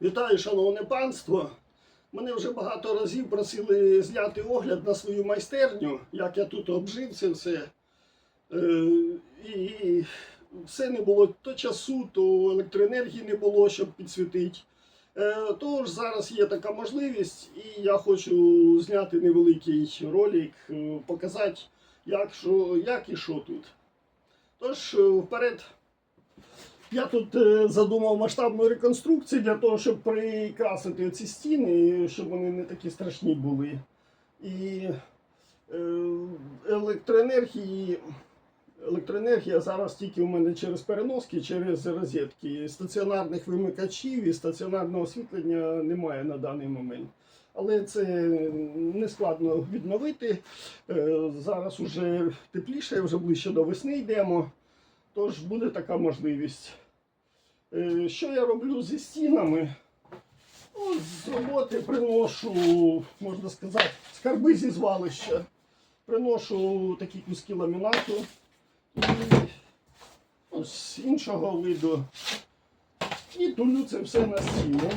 Вітаю, шановне панство. Мене вже багато разів просили зняти огляд на свою майстерню, як я тут обжив це все. Е, і все не було то часу, то електроенергії не було, щоб підсвітити. Е, тож зараз є така можливість, і я хочу зняти невеликий ролик, е, показати, як, що, як і що тут. Тож, вперед. Я тут е, задумав масштабну реконструкцію для того, щоб прикрасити ці стіни, щоб вони не такі страшні були. І е, електроенергії, електроенергія зараз тільки у мене через переноски, через розетки. Стаціонарних вимикачів і стаціонарного освітлення немає на даний момент. Але це не складно відновити. Е, Зараз уже тепліше, вже ближче до весни йдемо. Тож буде така можливість. Е, Що я роблю зі стінами? Ну, з роботи приношу, можна сказати, скарби зі звалища. Приношу такі куски ламінату і ось іншого виду. І тулю це все на стіну.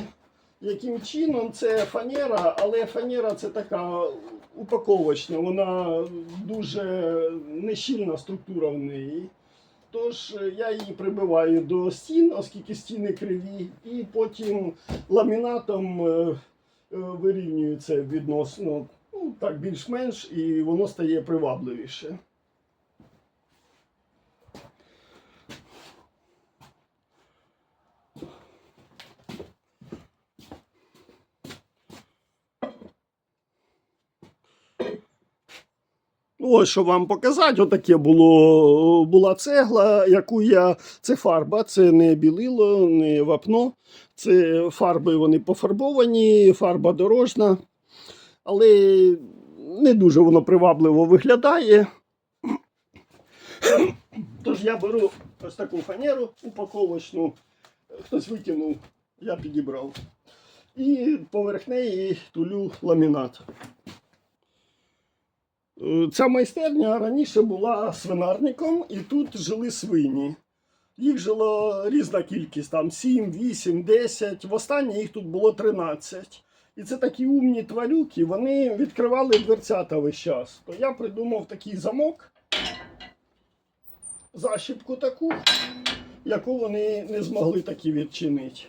Яким чином це фанера, але фанера це така упаковочна, вона дуже нещільна структура в неї. Тож е, я її прибиваю до стін, оскільки стіни криві, і потім ламінатом е, е, вирівнюю це відносно ну, так більш-менш, і воно стає привабливіше. Ось що вам показати, отаке було, була цегла, яку я. Це фарба, це не білило, не вапно. Це фарби вони пофарбовані, фарба дорожна. Але не дуже воно привабливо виглядає. Тож я беру ось таку фанеру упаковочну, хтось викинув, я підібрав. І поверх неї тулю ламінат. Е, Ця майстерня раніше була свинарником, і тут жили свині. Їх жило різна кількість, там 7, 8, 10. Востаннє їх тут було 13. І це такі умні тварюки, вони відкривали дверцята весь час. То я придумав такий замок, защіпку таку, яку вони не змогли таки відчинити.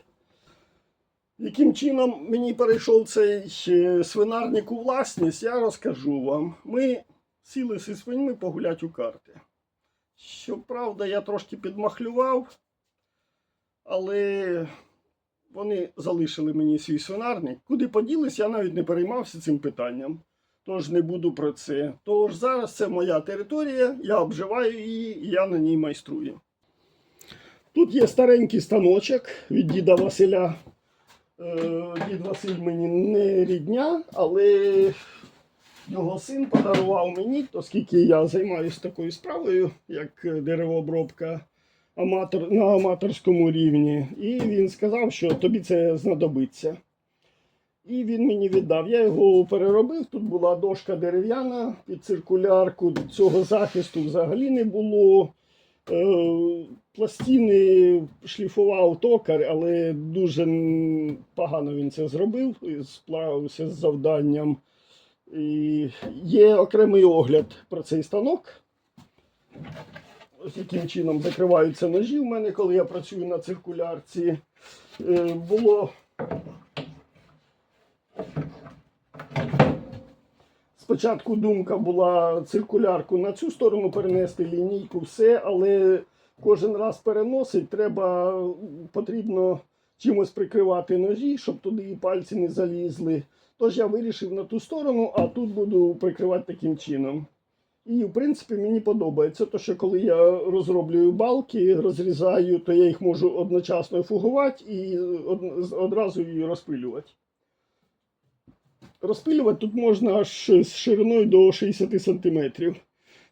Яким чином мені перейшов цей е, свинарник у власність, я розкажу вам. Ми сіли зі свиньми погуляти у карти. Щоправда, я трошки підмахлював, але вони залишили мені свій свинарник. Куди поділись, я навіть не переймався цим питанням. Тож не буду про це. Тож зараз це моя територія, я обживаю її і я на ній майструю. Тут є старенький станочок від діда Василя. Е, Дід Василь мені не рідня, але його син подарував мені, оскільки я займаюся такою справою, як деревообробка аматор, на аматорському рівні. І він сказав, що тобі це знадобиться. І він мені віддав. Я його переробив. Тут була дошка дерев'яна під циркулярку. Цього захисту взагалі не було. Е, Пластини шліфував токар, але дуже погано він це зробив справився з завданням. І є окремий огляд про цей станок. Ось яким чином закриваються ножі в мене, коли я працюю на циркулярці. Е, Було Спочатку думка була циркулярку на цю сторону перенести лінійку, все, але кожен раз переносить, треба потрібно чимось прикривати ножі, щоб туди і пальці не залізли. Тож я вирішив на ту сторону, а тут буду прикривати таким чином. І, в принципі, мені подобається, то що коли я розроблюю балки, розрізаю, то я їх можу одночасно фугувати і одразу її розпилювати. Розпилювати тут можна аж з шириною до 60 см.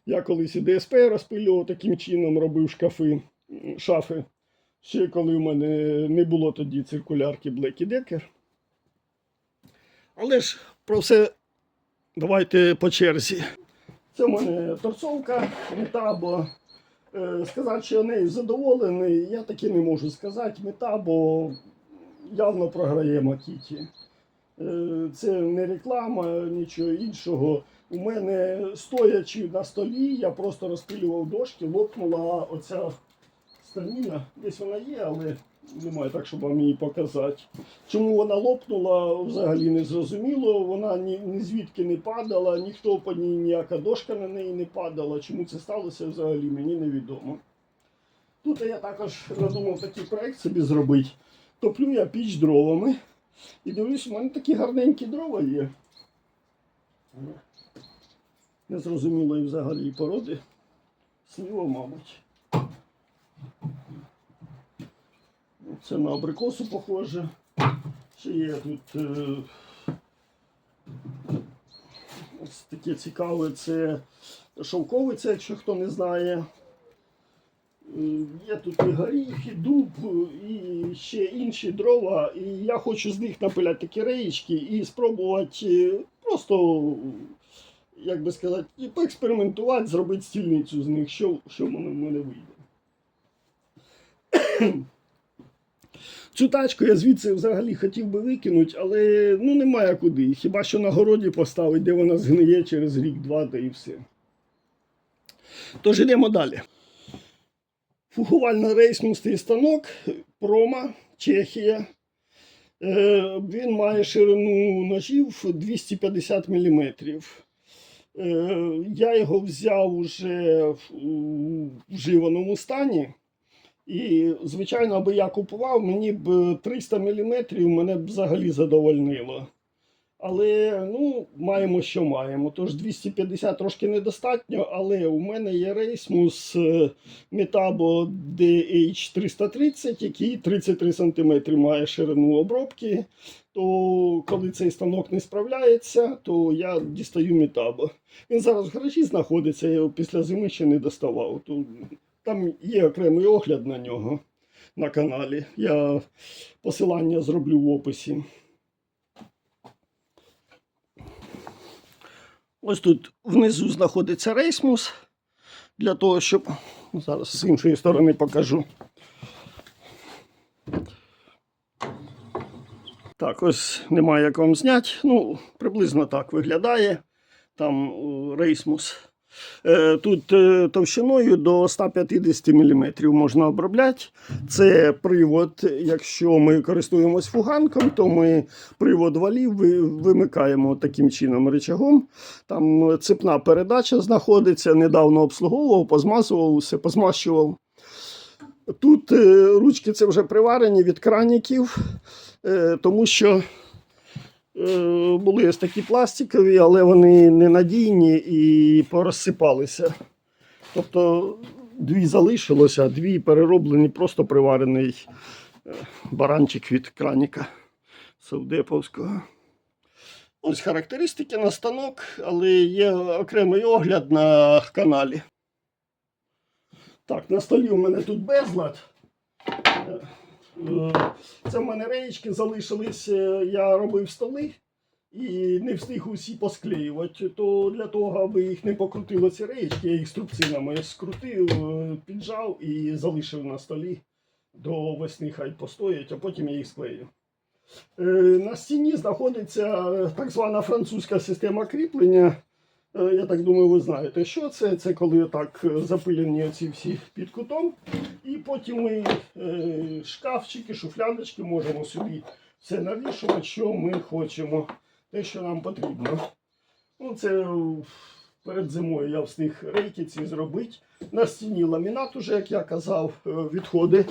Я колись і ДСП розпилював таким чином, робив шкафи, шафи. Ще коли в мене не було тоді циркулярки Black Decker. Але ж про все давайте по черзі. Це в мене торцовка Метабо. Е, Сказати, що я нею задоволений, я таки не можу сказати. Метабо явно програє Макіті. Е, Це не реклама, нічого іншого. У мене стоячи на столі, я просто розпилював дошки, лопнула оця станіна. Десь вона є, але немає так, щоб вам її показати. Чому вона лопнула, взагалі не зрозуміло. Вона ні, ні звідки не падала, ніхто по ній ніяка дошка на неї не падала. Чому це сталося взагалі, мені невідомо. Тут я також надумав такий проект собі зробити. Топлю я піч дровами. І дивлюсь, у мене такі гарненькі дрова є. Незрозумілої взагалі породи. Сліво, мабуть. Це на абрикосу похоже. Ще є тут е, ось таке цікаве, це шовковиця, якщо хто не знає. Є тут і горіх, і дуб, і ще інші дрова. І я хочу з них напиляти такі реєчки і спробувати е, просто, як би сказати, і поекспериментувати, зробити стільницю з них, що, що в мене вийде. Цю тачку я звідси взагалі хотів би викинути, але ну немає куди. Хіба що на городі поставити, де вона згниє через рік-два, та і все. Тож йдемо далі. Фугувально-рейсмустий станок Прома, Чехія. Е, Він має ширину ножів 250 мм. Е, Я його взяв уже у вживаному стані. І, звичайно, аби я купував, мені б 300 мм мене б взагалі задовольнило. Але ну, маємо, що маємо. Тож 250 трошки недостатньо, але у мене є рейсмус е, Metabo DH330, який 33 см має ширину обробки. То коли цей станок не справляється, то я дістаю Metabo. Він зараз в гаражі знаходиться, я його після зими ще не доставав. То там є окремий огляд на нього на каналі. Я посилання зроблю в описі. Ось тут внизу знаходиться рейсмус. Для того, щоб. Зараз з іншої сторони покажу. Так, ось немає як вам зняти. Ну, приблизно так виглядає. Там е, рейсмус. Е, Тут е, товщиною до 150 мм можна обробляти. Це привод, якщо ми користуємось фуганком, то ми привод валів вимикаємо таким чином рычагом. Там цепна передача знаходиться, недавно обслуговував, позмазував, все позмащував. Тут е, ручки це вже приварені від краніків, тому що були ось такі пластикові, але вони ненадійні і порозсипалися. Тобто дві залишилося, дві перероблені, просто приварений е, баранчик від краніка Совдеповського. Ось характеристики на станок, але є окремий огляд на каналі. Так, на столі у мене тут безлад. Е, Це в мене реєчки залишились, е, я робив столи і не встиг усі посклеювати. То для того, аби їх не покрутило ці реєчки, я їх струбцинами скрутив, е, піджав і залишив на столі до весни, хай постоять, а потім я їх склею. На стіні знаходиться так звана французька система кріплення. Е, Я так думаю, ви знаєте, що це. Це коли так е, запилені оці всі під кутом. І потім ми е, шкафчики, шуфлядочки можемо собі все навішувати, що ми хочемо, те, що нам потрібно. Ну, це перед зимою я встиг рейки ці зробити. На стіні ламінат, уже, як я казав, відходи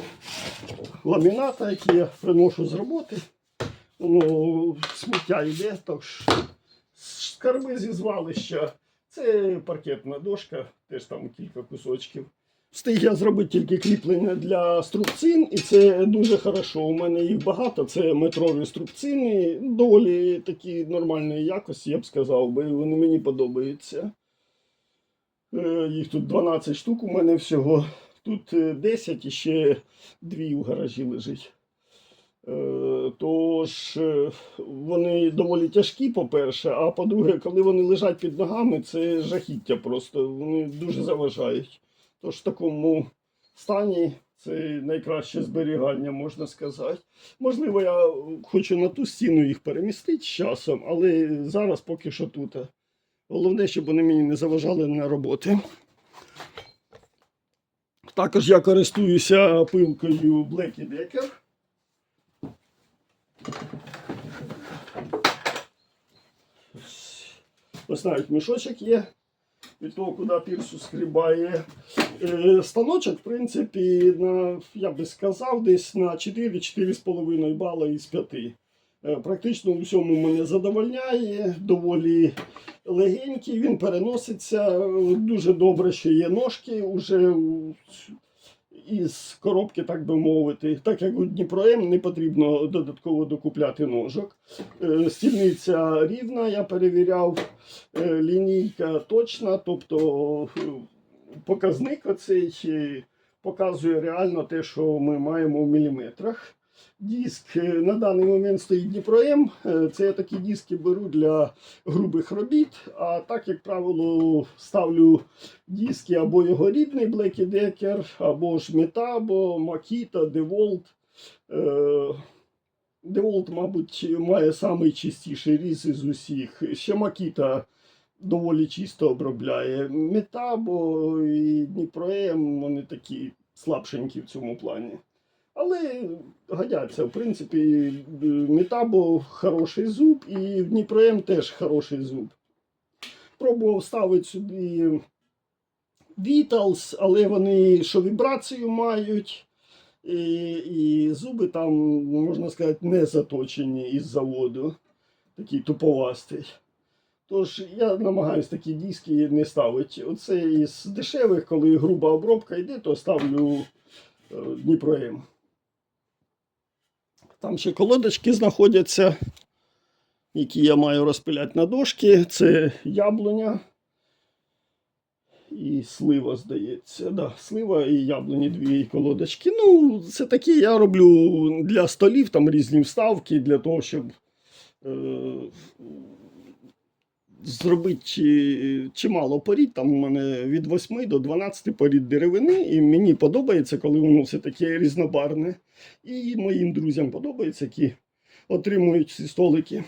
ламіната, які я приношу з роботи. Воно сміття йде, тож скарби зі звалища. Це паркетна дошка, теж там кілька кусочків. Встиг я зробити тільки кріплення для струбцин, і це дуже хорошо. У мене їх багато. Це метрові струбцини, доволі такі нормальної якості, я б сказав, бо вони мені подобаються. Е, Їх тут 12 штук у мене всього. Тут е, 10 і ще дві у гаражі лежить. Е, Тож е, вони доволі тяжкі, по-перше, а по-друге, коли вони лежать під ногами, це жахіття просто. Вони дуже заважають. Тож в такому стані Це найкраще зберігання, можна сказати. Можливо, я хочу на ту стіну їх перемістити з часом, але зараз поки що тут. Головне, щоб вони мені не заважали на роботи. Також я користуюся пилкою Black Decker. Ось навіть мішочок є від того, куди пірсу скрібає. Е, Станочок, в принципі, на, я би сказав, десь на 4-4,5 бала із 5. Е, Практично у всьому мене задовольняє, доволі легенький, він переноситься е, дуже добре, що є ножки уже із коробки, так би мовити. Так як у Дніпро не потрібно додатково докупляти ножок. Е, Стільниця рівна, я перевіряв, е, лінійка точна, тобто е, показник оцей показує реально те, що ми маємо в міліметрах. Диск е, на даний момент стоїть Дніпро М. Е, Це я такі диски беру для грубих робіт. А так, як правило, ставлю диски або його рідний Black Decker, або ж Metabo, Makita, DeWalt. Е, DeWalt, мабуть, має найчистіший різ із усіх. Ще Makita доволі чисто обробляє. Metabo і Дніпро М, вони такі слабшенькі в цьому плані. Але годяться, в принципі, Метабо хороший зуб і в Дніпро М теж хороший зуб. Пробував ставити сюди Vitals, але вони що вібрацію мають, і, і зуби там, можна сказати, не заточені із заводу. Такий туповастий. Тож я намагаюся такі диски не ставити. Оце із дешевих, коли груба обробка йде, то ставлю е, Дніпро М. Там ще колодочки знаходяться, які я маю розпиляти на дошки. Це яблуня і слива, здається. Да, слива і яблуні дві колодочки. Ну, це такі я роблю для столів, там різні вставки, для того, щоб е, зробити чимало порід. Там у мене від 8 до 12 порід деревини, і мені подобається, коли воно все таке різнобарне. І моїм друзям подобається, які отримують ці столики.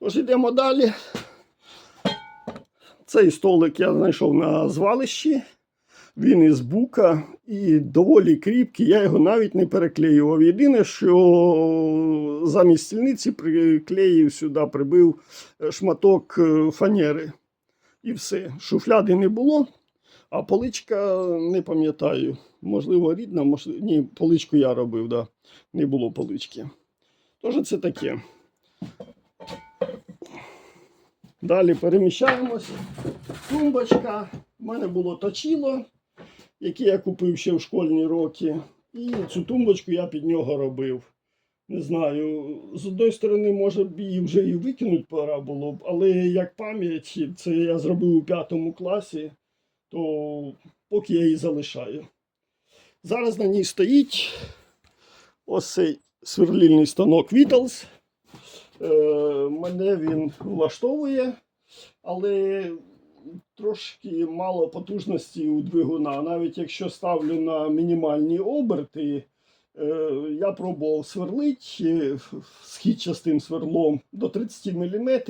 Тож йдемо далі. Цей столик я знайшов на звалищі. Він із бука і доволі кріпкий. Я його навіть не переклеював. Єдине, що замість стільниці приклеїв сюди, прибив е, шматок е, фанери. І все. Шуфляди не було, а поличка не пам'ятаю. Можливо, рідна, можливо. Ні, поличку я робив, да. не було полички. Тож це таке. Далі переміщаємось. Тумбочка. У мене було точило, яке я купив ще в школьні роки. І цю тумбочку я під нього робив. Не знаю, з одної сторони, може б її вже і викинути пора було б, але як пам'ять, це я зробив у п'ятому класі, то поки я її залишаю. Зараз на ній стоїть ось цей сверлільний станок Vitals. Е, мене він влаштовує, але трошки мало потужності у двигуна. Навіть якщо ставлю на мінімальні оберти, е, я пробував сверлити східчастим сверлом до 30 мм.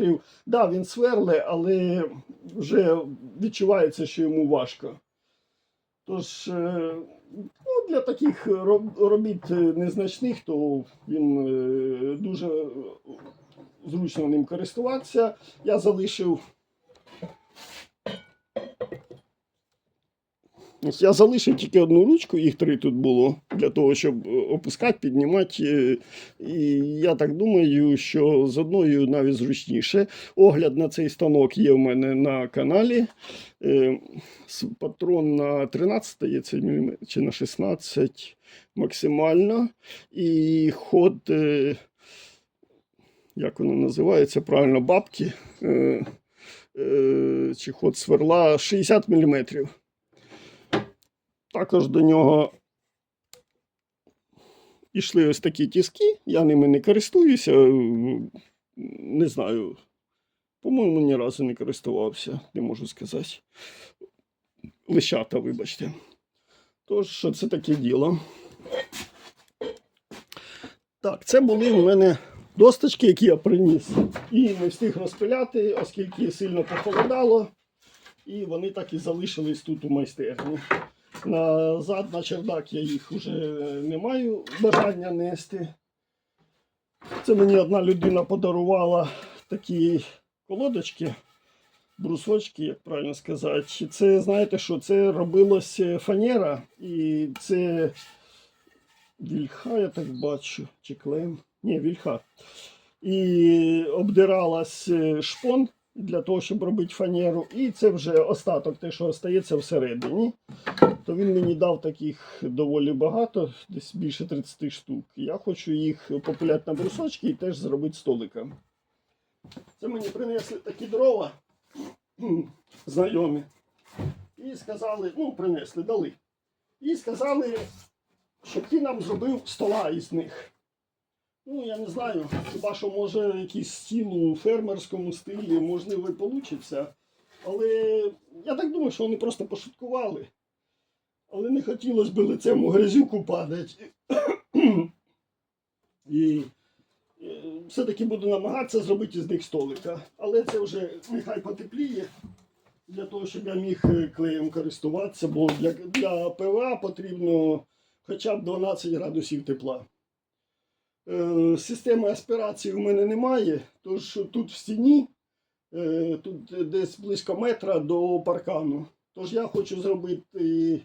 Да, він сверле, але вже відчувається, що йому важко. Тож, е, ну, для таких робіт е, незначних, то він е, дуже зручно ним користуватися. Я залишив. Я залишив тільки одну ручку, їх три тут було, для того, щоб е, опускати, піднімати. е, І я так думаю, що з одною навіть зручніше. Огляд на цей станок є в мене на каналі. Е, Патрон на 13 є чи на 16 максимально. І ход, як воно називається правильно, бабки. Чи ход сверла 60 мм. Також до нього йшли ось такі тіски. Я ними не користуюся. е, Не знаю. По-моєму, ні разу не користувався, не можу сказати. Лещата, вибачте. Тож, це таке діло. Так, це були у мене досточки, які я приніс. І не встиг розпиляти, оскільки сильно похолодало. І вони так і залишились тут у майстерні. Назад на чердак я їх вже не маю бажання нести. Це мені одна людина подарувала такі колодочки, брусочки, як правильно сказати. Це, знаєте що, це робилось фанера, і це вільха, я так бачу, чи клем. Ні, вільха. І обдиралась е, шпон для того, щоб робити фанеру. І це вже остаток, те, що остається всередині. То він мені дав таких доволі багато, десь більше 30 штук. Я хочу їх попиляти на брусочки і теж зробити столиком. Це мені принесли такі дрова знайомі. І сказали, ну, принесли, дали. І сказали, щоб ти нам зробив стола із них. Ну, я не знаю, хіба що може якийсь стіл у фермерському стилі, можливо, вийде. Але я так думаю, що вони просто пошуткували. Але не хотілося б лицем у грязюку падати. І е, все-таки буду намагатися зробити з них столика. Але це вже нехай потепліє для того, щоб я міг е, клеєм користуватися, бо для, для ПВА потрібно хоча б 12 градусів тепла. Е, Системи аспірації у мене немає, тож тут в стіні, е, тут десь близько метра до паркану. Тож я хочу зробити,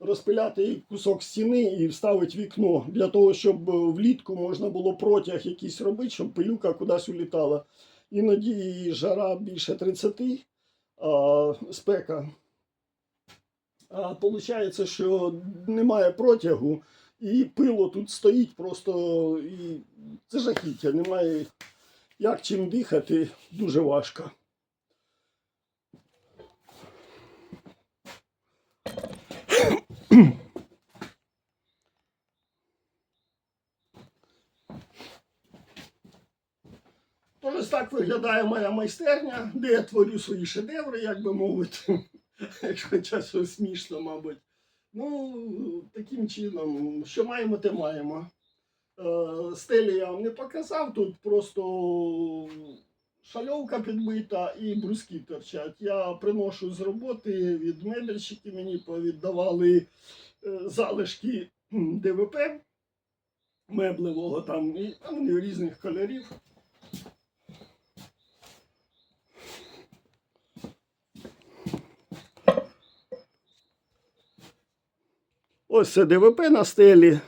розпиляти кусок стіни і вставити вікно для того, щоб е, влітку можна було протяг якийсь робити, щоб пилюка кудись улітала. Іноді жара більше 30, а спека. А виходить, що немає протягу, і пило тут стоїть просто і це жахіття. Немає як чим дихати, дуже важко. Ось так виглядає моя майстерня, де я творю свої шедеври, як би мовити. Якщо часу смішно, мабуть. Ну, таким чином, що маємо, те маємо. Е, Стелі я вам не показав, тут просто шальовка підбита і бруски торчать. Я приношу з роботи від мебельщиків, мені повіддавали е, залишки ДВП меблевого там, і вони різних кольорів. Ось це ДВП на стелі.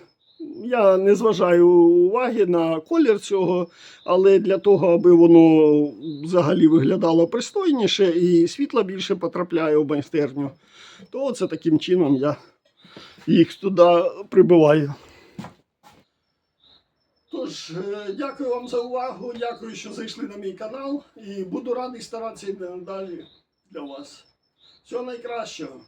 Я не зважаю уваги на колір цього, але для того, аби воно взагалі виглядало пристойніше і світла більше потрапляє в майстерню, то це таким чином я їх туди прибиваю. Тож, е, дякую вам за увагу, дякую, що зайшли на мій канал, і буду радий старатися далі для вас. Всього найкращого.